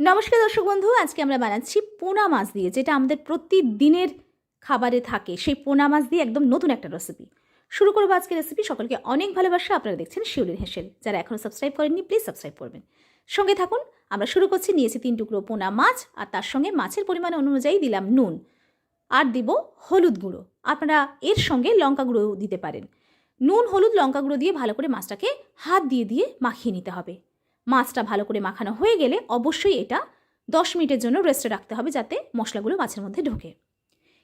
নমস্কার দর্শক বন্ধু, আজকে আমরা বানাচ্ছি পোনা মাছ দিয়ে, যেটা আমাদের প্রতিদিনের খাবারে থাকে। সেই পোনা মাছ দিয়ে একদম নতুন একটা রেসিপি শুরু করব আজকে রেসিপি সকলকে অনেক ভালোবাসা। আপনারা দেখছেন শিউলির হেসেল। যারা এখনও সাবস্ক্রাইব করেননি প্লিজ সাবস্ক্রাইব করবেন। সঙ্গে থাকুন, আমরা শুরু করছি, নিয়েছি তিন টুকরো পোনা মাছ, আর তার সঙ্গে মাছের পরিমাণ অনুযায়ী দিলাম নুন। আর দিব হলুদ গুঁড়ো। আপনারা এর সঙ্গে লঙ্কা গুঁড়ো দিতে পারেন। নুন, হলুদ, লঙ্কা গুঁড়ো দিয়ে ভালো করে মাছটাকে হাত দিয়ে দিয়ে মাখিয়ে নিতে হবে। মাছটা ভালো করে মাখানো হয়ে গেলে অবশ্যই এটা দশ মিনিটের জন্য রেস্টে রাখতে হবে যাতে মশলাগুলো মাছের মধ্যে ঢোকে।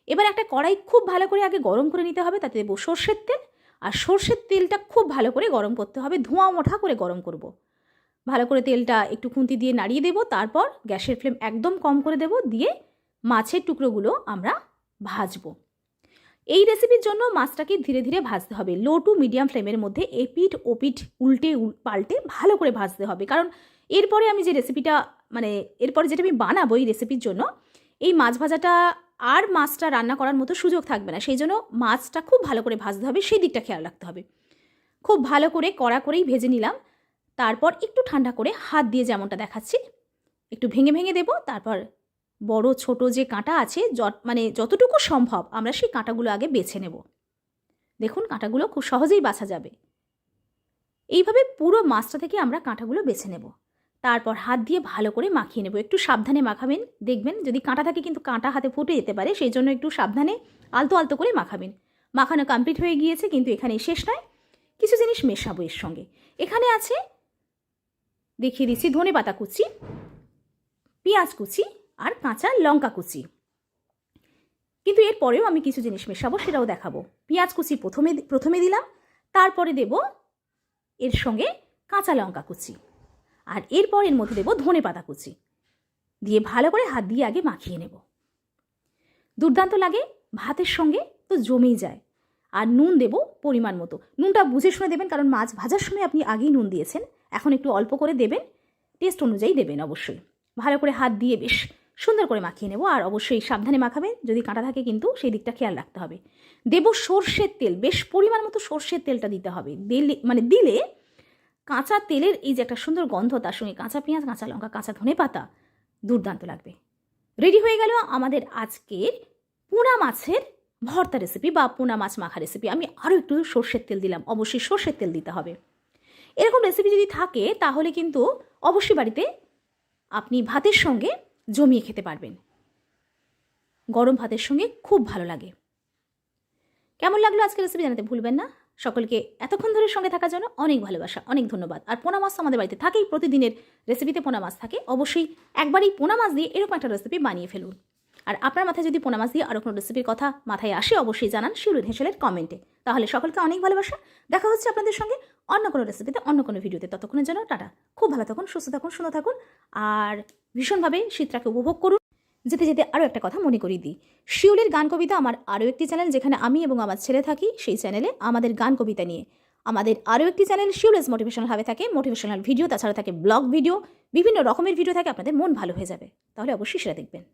এবার একটা কড়াই খুব ভালো করে আগে গরম করে নিতে হবে, তাতে দেবো সর্ষের তেল। আর সর্ষের তেলটা খুব ভালো করে গরম করতে হবে, ধোঁয়া মোঠা করে গরম করব। ভালো করে তেলটা একটু খুন্তি দিয়ে নাড়িয়ে দেবো, তারপর গ্যাসের ফ্লেম একদম কম করে দেবো, দিয়ে মাছের টুকরোগুলো আমরা ভাজবো। এই রেসিপির জন্য মাছটাকে ধীরে ধীরে ভাজতে হবে। লো টু মিডিয়াম ফ্লেমের মধ্যে এপিট ওপিট উল্টে উল- পাল্টে ভালো করে ভাজতে হবে। কারণ এরপরে আমি যে রেসিপিটা মানে এরপরে যেটা আমি বানাবো এই রেসিপির জন্য, এই মাছ ভাজাটা আর মাছটা রান্না করার মতো সুযোগ থাকবে না। সেই জন্য মাছটা খুব ভালো করে ভাজতে হবে, সেই দিকটা খেয়াল রাখতে হবে। খুব ভালো করে কড়া করেই ভেজে নিলাম। তারপর একটু ঠান্ডা করে হাত দিয়ে যেমনটা দেখাচ্ছি, একটু ভেঙে ভেঙে দেবো, তারপর বড় ছোট যে কাঁটা আছে মানে যতটুকু সম্ভব আমরা সেই কাঁটাগুলো আগে বেছে নেব। দেখুন, কাঁটাগুলো খুব সহজেই বাছা যাবে। এইভাবে পুরো মাছটা থেকে আমরা কাঁটাগুলো বেছে নেব। তারপর হাত দিয়ে ভালো করে মাখিয়ে নেব। একটু সাবধানে মাখাবেন, দেখবেন যদি কাঁটা থাকে কিন্তু কাঁটা হাতে ফুটে যেতে পারে, সেই জন্য একটু সাবধানে আলতো আলতো করে মাখাবেন। মাখানো কমপ্লিট হয়ে গিয়েছে, কিন্তু এখানে শেষ নয়। কিছু জিনিস মেশাবো এর সঙ্গে। এখানে আছে, দেখিয়ে দিচ্ছি ধনে পাতা কুচি, পেঁয়াজ কুচি আর কাঁচা লঙ্কা কুচি। কিন্তু এরপরেও আমি কিছু জিনিস মেশাবো, সেটাও দেখাবো। পেঁয়াজ কুচি প্রথমে প্রথমে দিলাম, তারপরে দেব এর সঙ্গে কাঁচা লঙ্কা কুচি। আর এরপর এর মধ্যে দেবো ধনে পাতা কুচি। দিয়ে ভালো করে হাত দিয়ে আগে মাখিয়ে নেব। দুর্দান্ত লাগে, ভাতের সঙ্গে তো জমেই যায়। আর নুন দেব পরিমাণ মতো। নুনটা বুঝে শুনে দেবেন, কারণ মাছ ভাজার সময় আপনি আগেই নুন দিয়েছেন। এখন একটু অল্প করে দেবেন, টেস্ট অনুযায়ী দেবেন অবশ্যই। ভালো করে হাত দিয়ে বেশ সুন্দর করে মাখিয়ে নেব। আর অবশ্যই সাবধানে মাখাবেন যদি কাঁটা থাকে কিন্তু সেই দিকটা খেয়াল রাখতে হবে। দেব সর্ষের তেল, বেশ পরিমাণ মতো সর্ষের তেলটা দিতে হবে। দিলে মানে দিলে কাঁচা তেলের এই যে একটা সুন্দর গন্ধ, তার সঙ্গে কাঁচা পেঁয়াজ, কাঁচা লঙ্কা, কাঁচা ধনে পাতা দুর্দান্ত লাগবে। রেডি হয়ে গেল আমাদের আজকের পোনা মাছের ভর্তা রেসিপি বা পোনা মাছ মাখা রেসিপি আমি আরও একটু সর্ষের তেল দিলাম, অবশ্যই সর্ষের তেল দিতে হবে। এরকম রেসিপি যদি থাকে, তাহলে কিন্তু অবশ্যই বাড়িতে আপনি ভাতের সঙ্গে জমিয়ে খেতে পারবেন। গরম ভাতের সঙ্গে খুব ভালো লাগে। কেমন লাগল আজকের রেসিপি জানাতে ভুলবেন না। সকলকে এতক্ষণ ধরে সঙ্গে থাকার জন্য অনেক ভালোবাসা, অনেক ধন্যবাদ। আর পোনা মাছ আমাদের বাড়িতে থাকেই, প্রতিদিনের রেসিপিতে পোনা মাছ থাকে। অবশ্যই একবারই পোনা মাছ দিয়ে এরকম একটা রেসিপি বানিয়ে ফেলুন। আর আপনার মাথায় যদি পোনা মাছ দিয়ে আরও কোনো রেসিপির কথা মাথায় আসে, অবশ্যই জানান শিউরুদ হেসেলের কমেন্টে তাহলে সকলকে অনেক ভালোবাসা। দেখা হচ্ছে আপনাদের সঙ্গে অন্য কোনো রেসিপিতে অন্য কোনো ভিডিওতে ততক্ষণের জন্য টাটা। খুব ভালো থাকুন, সুস্থ থাকুন শুনে থাকুন, আর ভীষণভাবে শীতটাকে উপভোগ করুন। যেতে যেতে আরও একটা কথা মনে করিয়ে দিই। শিউলের গান কবিতা আমার আরও একটি চ্যানেল যেখানে আমি এবং আমার ছেলে থাকি, সেই চ্যানেলে আমাদের গান কবিতা নিয়ে। আমাদের আরও একটি চ্যানেল শিউলেস মোটিভেশনাল ভাবে থাকে। মোটিভেশনাল ভিডিও, তাছাড়া থাকে ব্লগ ভিডিও। বিভিন্ন রকমের ভিডিও থাকে, আপনাদের মন ভালো হয়ে যাবে। তাহলে অবশ্যই সেটা দেখবেন।